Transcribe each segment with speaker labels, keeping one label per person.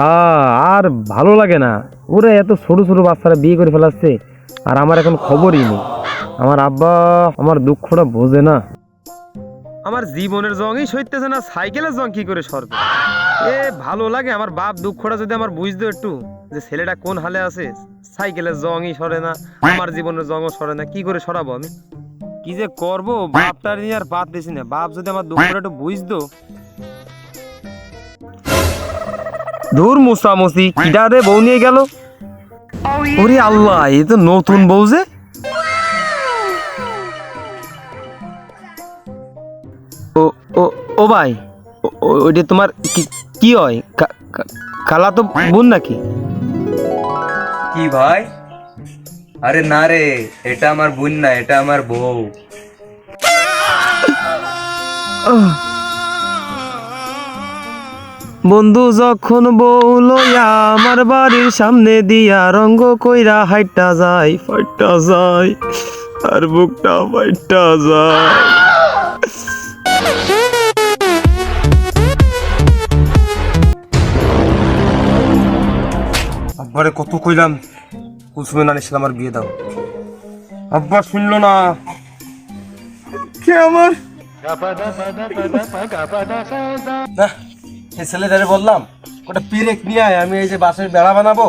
Speaker 1: হ্যাঁ আর ভালো লাগে না। ওরা, এত ছোট ছোট বাচ্চারা বিয়ে করে ফেলাচ্ছে, আর আমার এখন খবরই নেই। আমার আব্বা আমার দুঃখটা বোঝে না। আমার জীবনের জংই সইতেছে না, সাইকেলের জং কি করে সরবে? এ, ভালো লাগে, আমার বাপ দুঃখটা যদি আমার বুঝতো একটু, যে ছেলেটা কোন হালে আছে, সাইকেলের জংই সরে না, আমার জীবনের জংও সরে না, কি করে সরাবো আমি? কি যে করব, বাপটার নিয়ে আর বাদ দিছি না। বাপ যদি আমার দুঃখটা একটু বুঝতো ধুর মুসামুসি কিটা রে বউ নিয়ে গেল। ওরে আল্লাহ এই তো নতুন বউ যে। ও ও ও ভাই ওইটা তোমার কি হয়? কালা তো বোন নাকি?
Speaker 2: কি ভাই? আরে না রে এটা আমার বোন না এটা আমার বউ।
Speaker 1: বন্ধু যখন বউ লইয়া আমার বাড়ির সামনে দিয়া রঙ্গ কইরা হাইটা যায় ফাইটা যায় আর বুকটা ফাইটা যায়। আব্বারে কত কইলাম কুসুমে নানির সাথে আমার বিয়ে দাও। আব্বা শুনলো না। কে আমার? এই ছেলেটারে বললাম ওটা পিরেক নিয়ে আয় আমি এই যে বাসের বেড়া বানাবো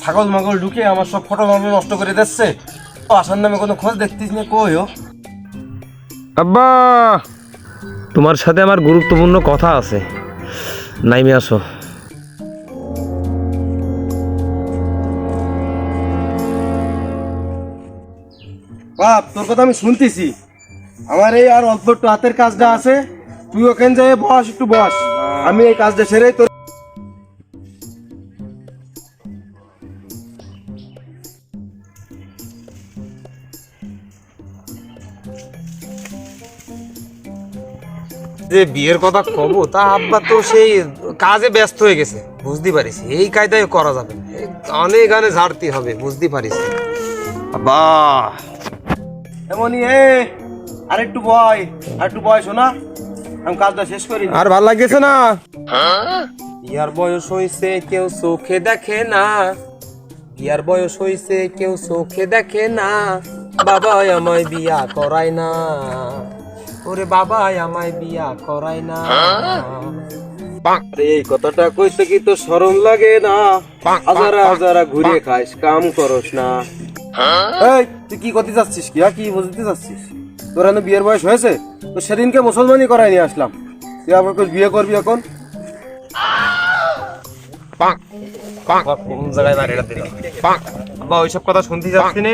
Speaker 1: ছাগল মাগল ঢুকে আমার সব ফটো নষ্ট করে দিচ্ছে। ও আসার নামে কোনো খোঁজ দেখতিস না কই ও? আব্বা তোমার সাথে আমার গুরুত্বপূর্ণ কথা আছে। নাইমে আসো।
Speaker 3: বাপ তোর কথা আমি শুনতেছি। আমার এই আর অল্প একটু হাতের কাজটা আছে তুই ওখানে যাই বস একটু বস। আমি এই কাজটা সেরে তোর
Speaker 1: যে বিয়ের কথা কব তা আব্বা তো সেই কাজে ব্যস্ত হয়ে গেছে বুঝতে পারিস। এই কায়দায় করা যাবে না। গানে গানে ঝাড়তে হবে বুঝতে পারিস। আব্বা।
Speaker 3: এমনই এ আর একটু বয় আর একটু বয় শোনা। আমি কাজটা শেষ করি
Speaker 1: আর ভালো লাগতেছে না? বিয়ার বয়স হইছে কেউ চোখে দেখে না। ইয়ার বয়স হইছে কেউ চোখে দেখে না। বাবা আমায় বিয়া করায় না। ওরে বাবা আমায় বিয়া করায় না।
Speaker 3: এই কথাটা কইতে কি তো শরম লাগে না? হাজারা হাজারা ঘুরে খাইস কাম করস না। এই তুই কি করতে যাচ্ছিস কি? কি বুঝতে যাচ্ছিস তোর এখন বিয়ের বয়স হয়েছে তো সেদিনকে মুসলমানই করাই নিয়ে আসলাম। তুই আবার বিয়ে করবি এখন?
Speaker 1: কোন জায়গায় বাড়িটা দিলাম। আব্বা ওইসব কথা শুনতে যাচ্ছি না।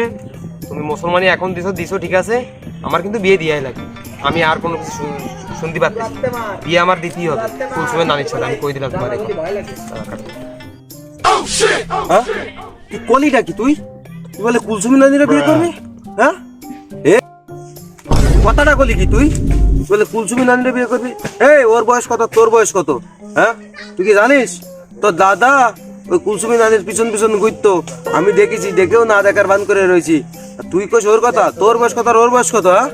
Speaker 1: তুমি মুসলমানি এখন দিছো দিছো ঠিক আছে। আমার কিন্তু বিয়ে দিয়াই লাগে। আমি আর কোনো কিছু শুন- শুনতে না। বিয়ে আমার দিতেই হবে। কুলসুমের নানির সাথে আমি কই দিলাম তোমার
Speaker 3: হ্যাঁ? তুই কলিটা কি তুই? তুই বলে কুলসুমি নদীরা বিয়ে করবি? হ্যাঁ? কথাটা কলি কি তুই? বলে কুলসুমি নদীরা বিয়ে করবি? এই ওর বয়স কত? তোর বয়স কত? হ্যাঁ? তুই কি জানিস? তোর দাদা ওই কুলসুমি নানির পিছন পিছন ঘুরতো। আমি দেখেছি দেখেও না দেখার বান করে রয়েছি। তুই কোস ওর কথা? তোর বয়স কত ওর বয়স কত হ্যাঁ?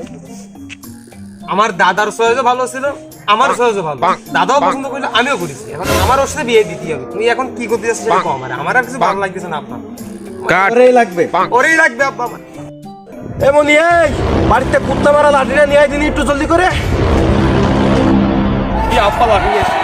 Speaker 1: আমার দাদার সহজও ভালো ছিল আমার সহজও ভালো। দাদাও পছন্দ করলে আমিও করেছি। এখন আমার ওর সাথে বিয়ে দিতে হবে। তুমি এখন কি করতে যাচ্ছ সেটা কম আমার। আমার আর কিছু ভালো লাগতেছে না আপনার।
Speaker 3: ওরেই লাগবে।
Speaker 1: ওরেই লাগবে আব্বা আমার।
Speaker 3: বাড়িতে কুত্তা মারা লাঠিটা নিয়ে দিন একটু জলদি করে।
Speaker 1: কি আব্বা লাগিয়েছে